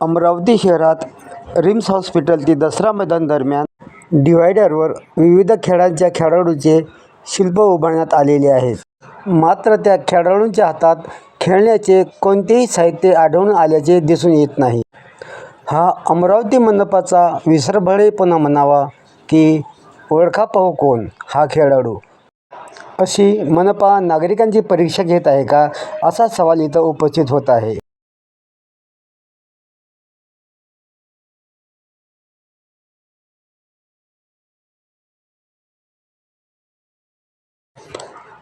अमरावती शहरात RIMS hospital ते दसरा मैदान दरम्यान डिव्हायडरवर विविध खेळांच्या खेळाडूचे शिल्प उभारण्यात आलेले आहेत. मात्र त्या खेळाडूंच्या हातात खेळण्याचे कोणतेही साहित्य आढळून आल्याचे दिसून येत नाही. हा अमरावती मनपाचा विसरभळेपणा म्हणावा की ओळखा पाहू कोण हा खेळाडू? अशी मनपा नागरिकांची परीक्षा घेत आहे का असा सवाल इथं उपस्थित होत आहे.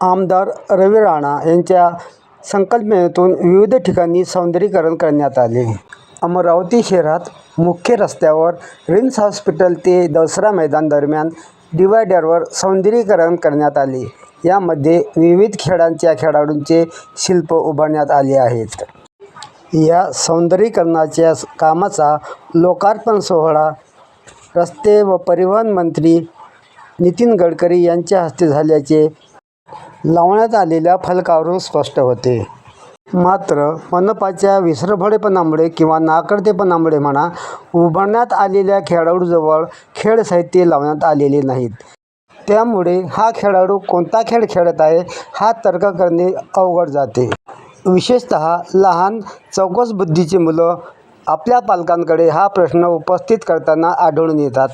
आमदार रवी राणा यांच्या संकल्पनेतून विविध ठिकाणी सौंदर्यीकरण करण्यात आले. अमरावती शहरात मुख्य रस्त्यावर रिम्स हॉस्पिटल ते दसरा मैदान दरम्यान डिवायडरवर सौंदर्यीकरण करण्यात आले. यामध्ये विविध खेळांच्या खेळाडूंचे शिल्प उभारण्यात आले आहेत. या सौंदर्यीकरणाच्या कामाचा लोकार्पण सोहळा रस्ते व परिवहन मंत्री नितीन गडकरी यांच्या हस्ते झाल्याचे लावण्यात आलेल्या फलकावरून स्पष्ट होते. मात्र मनपाच्या विसरभडेपणामुळे किंवा नाकर्तेपणामुळे म्हणा उभारण्यात आलेल्या खेळाडूजवळ खेळ साहित्य लावण्यात आलेले नाहीत. त्यामुळे हा खेळाडू कोणता खेळ खेळत आहे हा तर्क करणे अवघड जाते. विशेषत लहान चौकस बुद्धीची मुलं आपल्या पालकांकडे हा प्रश्न उपस्थित करताना आढळून येतात.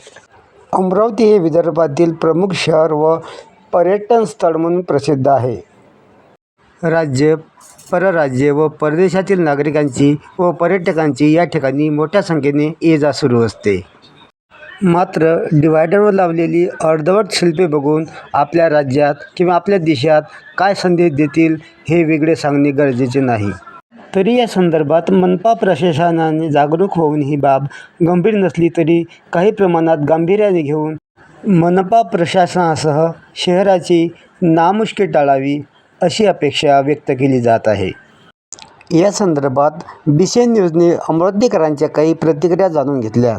अमरावती हे विदर्भातील प्रमुख शहर व पर्यटन स्थळ म्हणून प्रसिद्ध आहे. राज्य परराज्य व परदेशातील नागरिकांची व पर्यटकांची या ठिकाणी मोठ्या संख्येने ये जा सुरू असते. मात्र डिवायडरवर लावलेली अर्धवट शिल्पे बघून आपल्या राज्यात किंवा आपल्या देशात काय संदेश देतील हे वेगळे सांगणे गरजेचे नाही. तरी या संदर्भात मनपा प्रशासनाने जागरूक होऊन ही बाब गंभीर नसली तरी काही प्रमाणात गांभीर्याने घेऊन मनपा प्रशासनासह शहराची नामुष्की टाळावी अशी अपेक्षा व्यक्त केली जात आहे. या संदर्भात बिशेन न्यूजने अमरावतीकरांच्या काही प्रतिक्रिया जाणून घेतल्या.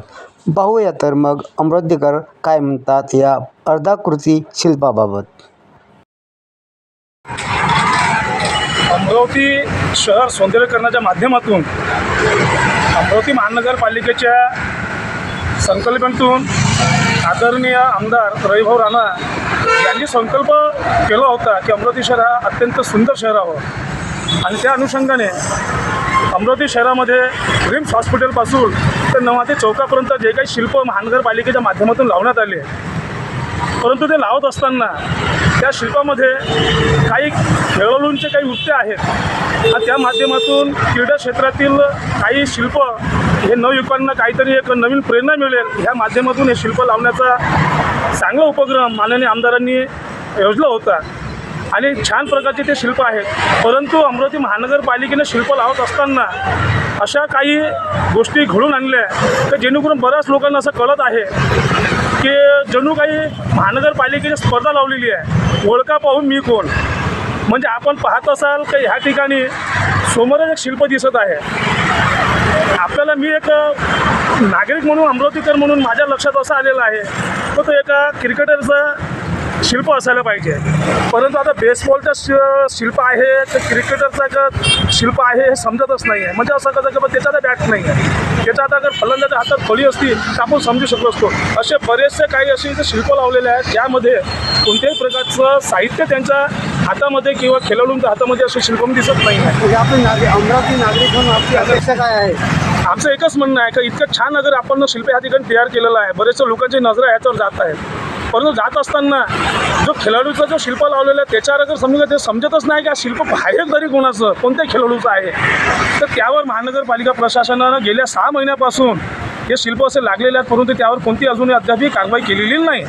पाहूया तर मग अमरावतीकर काय म्हणतात या अर्धाकृती शिल्पाबाबत. अमरावती शहर सौंदर्यकरणाच्या माध्यमातून अमरावती महानगरपालिकेच्या संकल्पनेतून आदरणीय आमदार रविभाऊ राणा यांनी संकल्प केला होता की अमरावती शहर हा अत्यंत सुंदर शहर आणि त्या अनुषंगाने अमरावती शहरामध्ये रिम्स हॉस्पिटलपासून तर नवा चौकापर्यंत जे काही शिल्प महानगरपालिकेच्या माध्यमातून लावण्यात आले परंतु ते लावत असताना त्या शिल्पामध्ये काही खेळाडूंचे काही वृत्ते आहेत. त्या माध्यमातून क्रीडा क्षेत्रातील काही शिल्प हे नवयुवकांना काहीतरी एक नवीन प्रेरणा मिळेल. ह्या माध्यमातून हे शिल्प लावण्याचा चांगला उपक्रम माननीय आमदारांनी योजला होता. आणि छान प्रकारचे ते शिल्प आहेत. परंतु अमरावती महानगरपालिकेने शिल्प लावत असताना अशा काही गोष्टी घडून आणल्या तर जेणेकरून बऱ्याच लोकांना असं कळत आहे की जणू काही महानगरपालिकेने स्पर्धा लावलेली आहे. ओळखा पाहून मी कोण? म्हणजे आपण पाहत असाल की ह्या ठिकाणी समोरच एक शिल्प दिसत आहे. आता मी एक नागरिक म्हणून अमरावतीकर म्हणून माझ्या लक्षात असं आलेलं आहे. तर तो एका क्रिकेटरचा शिल्प असायला पाहिजे. परंतु आता बेसबॉलचं शि शिल्प आहे तर क्रिकेटरचं का शिल्प आहे हे समजतच नाही आहे म्हणजे असं कसं की बा त्याच्यात बॅट नाही आहे त्याच्यात अगर फलंदाच्या हातात फळी असती तर आपण समजू शकलो असतो. असे बरेचसे काही असे इथे शिल्प लावलेले आहेत ज्यामध्ये कोणत्याही प्रकारचं साहित्य त्यांच्या हातामध्ये किंवा खेळाडूंच्या हातामध्ये असे शिल्प दिसत नाही आहे म्हणजे आपण नागरिक अमरावती नागरिक म्हणून आपली अपेक्षा काय आहे? आमचं एकच म्हणणं आहे का इतकं छान अगर आपण शिल्प या ठिकाणी तयार केलेलं आहे बरेचसे लोकांची नजर ह्याच्यावर जात आहेत. परंतु जात असताना जो खेळाडूचा जो शिल्प लावलेला आहे त्याच्यावर जर समजा ते समजतच नाही का शिल्प बाहेर तरी कोणाचं कोणत्या खेळाडूचं आहे. तर त्यावर महानगरपालिका प्रशासनानं गेल्या सहा महिन्यापासून हे शिल्प असे लागलेले आहेत परंतु त्यावर कोणती अजूनही अद्यापही कारवाई केलेली नाही.